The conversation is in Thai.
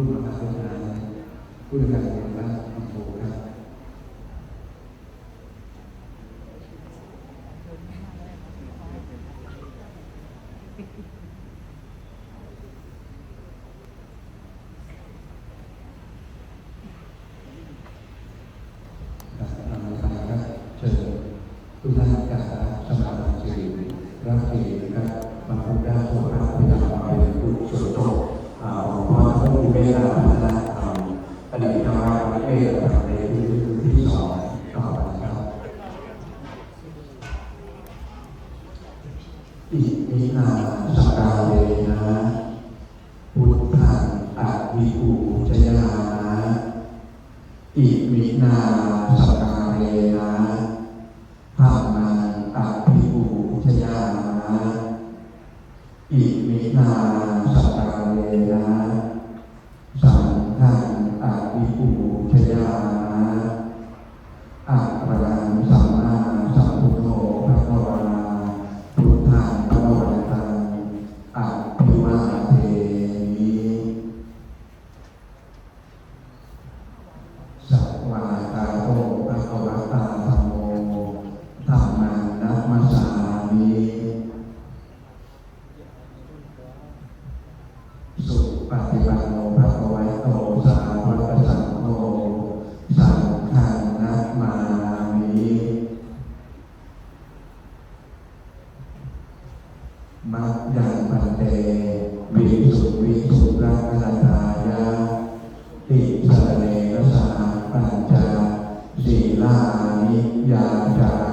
รุ่นมาวิทยาผู้ในการเรียนบ้านอินโทครับครับนำไปครับเชิญทุกท่านกราบสมาธิสิริรับสิรินะครับมา พ่อท่านผู้เมตตาพัฒนาธรรมอดีตธรรมะเอกธรรมในที่ที่สองต่อไปครับอิมินาสกาเลนะพุทธังอะวิภูชยานะอิมินาสกาเลนะธรรมังอภิภูชยานะอิมินาสกาเลนะ วาตาโตภะคะวะตาธัมโมธัมมังนัมมัสสามิสุปฏิปันโนภะคะวะโตสาวกสังโฆสังฆังนัมมามิมัจยังปันเตวิสุวิสุรักขณายะติสรเนรสหปัญจ ศีลานิยาจา